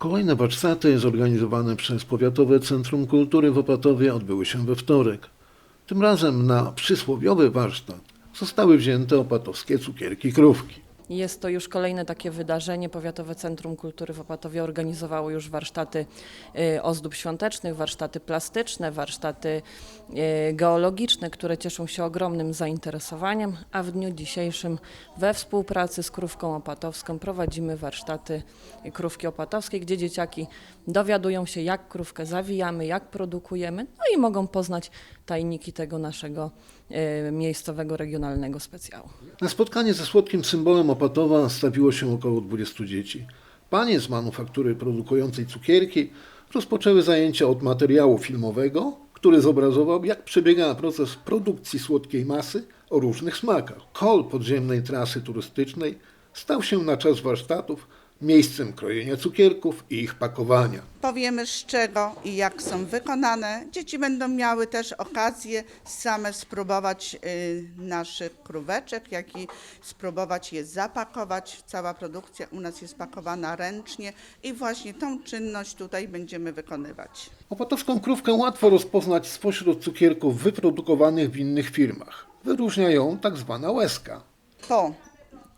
Kolejne warsztaty zorganizowane przez Powiatowe Centrum Kultury w Opatowie odbyły się we wtorek. Tym razem na przysłowiowy warsztat zostały wzięte opatowskie cukierki krówki. Jest to już kolejne takie wydarzenie. Powiatowe Centrum Kultury w Opatowie organizowało już warsztaty y, ozdób świątecznych, warsztaty plastyczne, warsztaty y, geologiczne, które cieszą się ogromnym zainteresowaniem, a w dniu dzisiejszym we współpracy z Krówką Opatowską prowadzimy warsztaty Krówki Opatowskiej, gdzie dzieciaki dowiadują się, jak krówkę zawijamy, jak produkujemy, no i mogą poznać tajniki tego naszego miejscowego, regionalnego specjału. Na spotkanie ze słodkim symbolem Opatowa stawiło się około 20 dzieci. Panie z manufaktury produkującej cukierki rozpoczęły zajęcia od materiału filmowego, który zobrazował, jak przebiega proces produkcji słodkiej masy o różnych smakach. Hol podziemnej trasy turystycznej stał się na czas warsztatów miejscem krojenia cukierków i ich pakowania. Powiemy z czego i jak są wykonane. Dzieci będą miały też okazję same spróbować y, naszych króweczek, jak i spróbować je zapakować. Cała produkcja u nas jest pakowana ręcznie i właśnie tą czynność tutaj będziemy wykonywać. Opatowską krówkę łatwo rozpoznać spośród cukierków wyprodukowanych w innych firmach. Wyróżnia ją tak zwana łezka. Po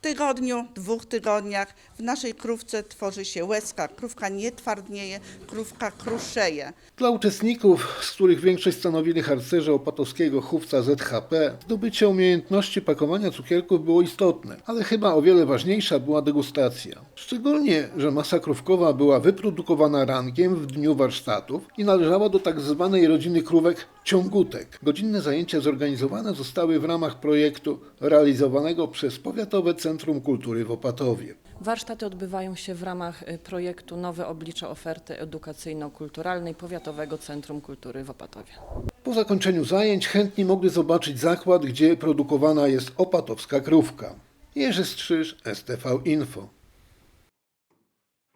tygodniu, dwóch tygodniach w naszej krówce tworzy się łezka. Krówka nie twardnieje, krówka kruszeje. Dla uczestników, z których większość stanowili harcerze opatowskiego chówca ZHP, zdobycie umiejętności pakowania cukierków było istotne, ale chyba o wiele ważniejsza była degustacja. Szczególnie, że masa krówkowa była wyprodukowana rankiem w dniu warsztatów i należała do tak zwanej rodziny krówek ciągutek. Godzinne zajęcia zorganizowane zostały w ramach projektu realizowanego przez Powiatowe Centrum Kultury w Opatowie. Warsztaty odbywają się w ramach y, projektu Nowe oblicze oferty edukacyjno-kulturalnej Powiatowego Centrum Kultury w Opatowie. Po zakończeniu zajęć chętni mogli zobaczyć zakład, gdzie produkowana jest opatowska krówka. Jerzy Strzyż, STV Info.